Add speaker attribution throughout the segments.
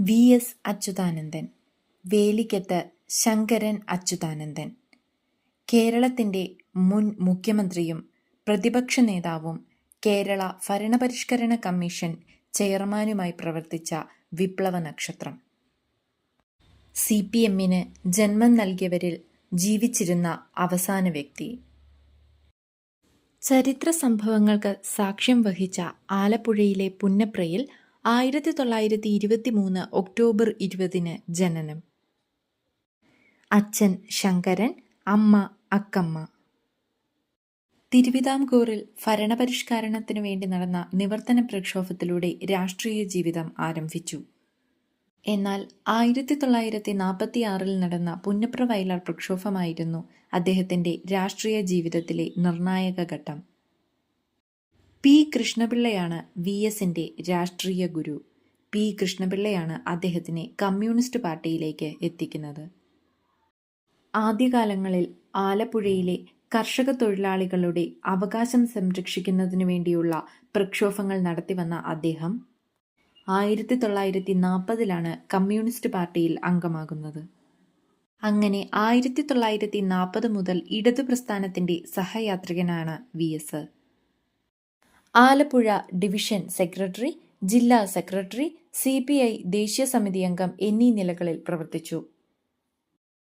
Speaker 1: V S Achuthanandan Velikkathu Sankaran Achuthanandan കേരളത്തിന്റെ മുൻ മുഖ്യമന്ത്രിയും പ്രതിപക്ഷ നേതാവും കേരള ഭരണപരിഷ്കരണ കമ്മീഷൻ ചെയർമാനുമായി പ്രവർത്തിച്ച വിപ്ലവ നക്ഷത്രം. സി പി എമ്മിന് ജന്മം നൽകിയവരിൽ ജീവിച്ചിരുന്ന അവസാന വ്യക്തി. ചരിത്ര സംഭവങ്ങൾക്ക് സാക്ഷ്യം വഹിച്ച ആലപ്പുഴയിലെ പുന്നപ്രയിൽ ആയിരത്തി തൊള്ളായിരത്തി ഇരുപത്തി മൂന്ന് ഒക്ടോബർ ഇരുപതിന് ജനനം. അച്ഛൻ ശങ്കരൻ അമ്മ അക്കമ്മ. തിരുവിതാംകൂറിൽ ഭരണപരിഷ്കരണത്തിനു വേണ്ടി നടന്ന നിവർത്തന പ്രക്ഷോഭത്തിലൂടെ രാഷ്ട്രീയ ജീവിതം ആരംഭിച്ചു. എന്നാൽ ആയിരത്തി തൊള്ളായിരത്തി നാൽപ്പത്തി ആറിൽ നടന്ന പുന്നപ്ര വയലാർ പ്രക്ഷോഭമായിരുന്നു അദ്ദേഹത്തിന്റെ രാഷ്ട്രീയ ജീവിതത്തിലെ നിർണായക ഘട്ടം. പി കൃഷ്ണപിള്ളയാണ് വി എസിന്റെ രാഷ്ട്രീയ ഗുരു. പി കൃഷ്ണപിള്ളയാണ് അദ്ദേഹത്തിനെ കമ്മ്യൂണിസ്റ്റ് പാർട്ടിയിലേക്ക് എത്തിക്കുന്നത്. ആദ്യകാലങ്ങളിൽ ആലപ്പുഴയിലെ കർഷക തൊഴിലാളികളുടെ അവകാശം സംരക്ഷിക്കുന്നതിനു വേണ്ടിയുള്ള പ്രക്ഷോഭങ്ങൾ നടത്തിവന്ന അദ്ദേഹം ആയിരത്തി തൊള്ളായിരത്തി നാൽപ്പതിലാണ് കമ്മ്യൂണിസ്റ്റ് പാർട്ടിയിൽ അംഗമാകുന്നത്. അങ്ങനെ ആയിരത്തി തൊള്ളായിരത്തി നാൽപ്പത് മുതൽ ഇടതു പ്രസ്ഥാനത്തിന്റെ സഹയാത്രികനാണ് V S. Alappuzha division secretary ജില്ലാ സെക്രട്ടറി സി പി ഐ ദേശീയ സമിതി അംഗം എന്നീ നിലകളിൽ പ്രവർത്തിച്ചു.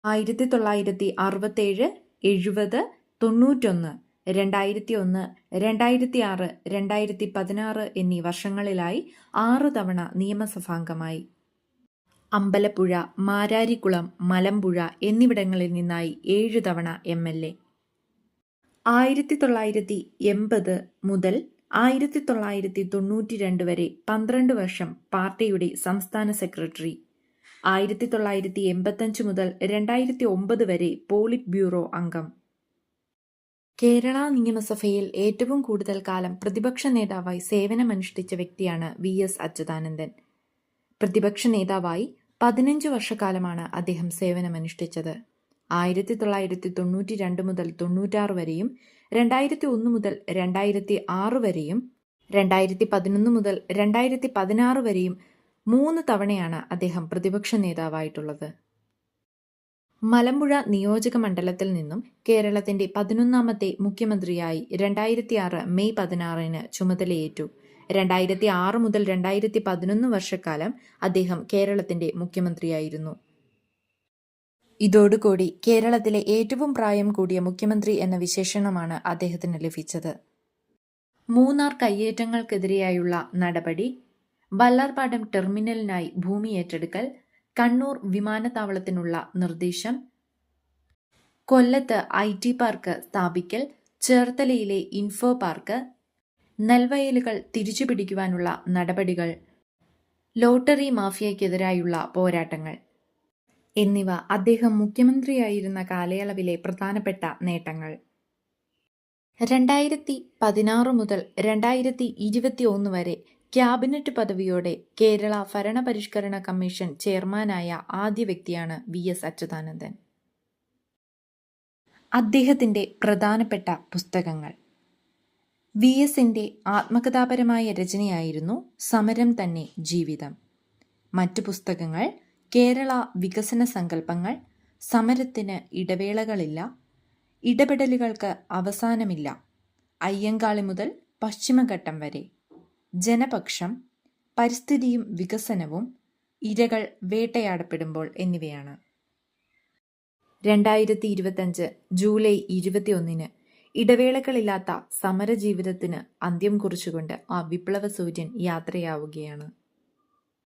Speaker 1: ആയിരത്തി തൊള്ളായിരത്തി അറുപത്തേഴ് എഴുപത് തൊണ്ണൂറ്റൊന്ന് രണ്ടായിരത്തി ഒന്ന് രണ്ടായിരത്തി ആറ് രണ്ടായിരത്തി പതിനാറ് എന്നീ വർഷങ്ങളിലായി ആറ് തവണ നിയമസഭാംഗമായി. അമ്പലപ്പുഴ മാരാരിക്കുളം മലമ്പുഴ എന്നിവിടങ്ങളിൽ നിന്നായി ഏഴ് തവണ എം എൽ എ. ആയിരത്തി തൊള്ളായിരത്തി എൺപത് മുതൽ ആയിരത്തി തൊള്ളായിരത്തി തൊണ്ണൂറ്റി രണ്ട് വരെ പന്ത്രണ്ട് വർഷം പാർട്ടിയുടെ സംസ്ഥാന സെക്രട്ടറി. ആയിരത്തി തൊള്ളായിരത്തി എൺപത്തഞ്ച് മുതൽ രണ്ടായിരത്തി ഒമ്പത് വരെ പോളിറ്റ് ബ്യൂറോ അംഗം. കേരള നിയമസഭയിൽ ഏറ്റവും കൂടുതൽ കാലം പ്രതിപക്ഷ നേതാവായി സേവനമനുഷ്ഠിച്ച വ്യക്തിയാണ് വി എസ് അച്യുതാനന്ദൻ. പ്രതിപക്ഷ നേതാവായി പതിനഞ്ച് വർഷക്കാലമാണ് അദ്ദേഹം സേവനമനുഷ്ഠിച്ചത്. ആയിരത്തി തൊള്ളായിരത്തി തൊണ്ണൂറ്റി രണ്ട് മുതൽ തൊണ്ണൂറ്റാറ് വരെയും രണ്ടായിരത്തി ഒന്ന് മുതൽ രണ്ടായിരത്തി ആറ് വരെയും രണ്ടായിരത്തി പതിനൊന്ന് മുതൽ രണ്ടായിരത്തി പതിനാറ് വരെയും മൂന്ന് തവണയാണ് അദ്ദേഹം പ്രതിപക്ഷ നേതാവായിട്ടുള്ളത്. മലമ്പുഴ നിയോജക മണ്ഡലത്തിൽ നിന്നും കേരളത്തിന്റെ പതിനൊന്നാമത്തെ മുഖ്യമന്ത്രിയായി രണ്ടായിരത്തി ആറ് മെയ് പതിനാറിന് ചുമതലയേറ്റു. രണ്ടായിരത്തി ആറ് മുതൽ രണ്ടായിരത്തി പതിനൊന്ന് വർഷക്കാലം അദ്ദേഹം കേരളത്തിന്റെ മുഖ്യമന്ത്രിയായിരുന്നു. ഇതോടുകൂടി കേരളത്തിലെ ഏറ്റവും പ്രായം കൂടിയ മുഖ്യമന്ത്രി എന്ന വിശേഷണമാണ് അദ്ദേഹത്തിന് ലഭിച്ചത്. മൂന്നാർ കയ്യേറ്റങ്ങൾക്കെതിരെയായുള്ള നടപടി വല്ലാർപാടം ടെർമിനലിനായി ഭൂമി ഏറ്റെടുക്കൽ കണ്ണൂർ വിമാനത്താവളത്തിനുള്ള നിർദ്ദേശം കൊല്ലത്ത് ഐ ടി പാർക്ക് സ്ഥാപിക്കൽ ചേർത്തലയിലെ ഇൻഫോ പാർക്ക് നെൽവയലുകൾ തിരിച്ചുപിടിക്കുവാനുള്ള നടപടികൾ ലോട്ടറി മാഫിയയ്ക്കെതിരായുള്ള പോരാട്ടങ്ങൾ. എന്നിവ അദ്ദേഹം മുഖ്യമന്ത്രിയായിരുന്ന കാലയളവിലെ പ്രധാനപ്പെട്ട നേട്ടങ്ങൾ. രണ്ടായിരത്തി പതിനാറ് മുതൽ രണ്ടായിരത്തി ഇരുപത്തി ഒന്ന് വരെ ക്യാബിനറ്റ് പദവിയോടെ കേരള ഭരണപരിഷ്കരണ കമ്മീഷൻ ചെയർമാനായ ആദ്യ വ്യക്തിയാണ് വി. എസ്. അച്യുതാനന്ദൻ. അദ്ദേഹത്തിന്റെ പ്രധാനപ്പെട്ട പുസ്തകങ്ങൾ. വി. എസിന്റെ ആത്മകഥാപരമായ രചനയായിരുന്നു സമരം തന്നെ ജീവിതം. മറ്റു പുസ്തകങ്ങൾ കേരള വികസന സങ്കല്പങ്ങൾ സമരത്തിന് ഇടവേളകളില്ല ഇടപെടലുകൾക്ക് അവസാനമില്ല. അയ്യങ്കാളി മുതൽ പശ്ചിമഘട്ടം വരെ ജനപക്ഷം പരിസ്ഥിതിയും വികസനവും ഇരകൾ വേട്ടയാടപ്പെടുമ്പോൾ എന്നിവയാണ്. രണ്ടായിരത്തി ഇരുപത്തഞ്ച് ജൂലൈ ഇരുപത്തിയൊന്നിന് ഇടവേളകളില്ലാത്ത സമരജീവിതത്തിന് അന്ത്യം കുറിച്ചുകൊണ്ട് ആ വിപ്ലവ സൂര്യൻ യാത്രയാവുകയാണ്.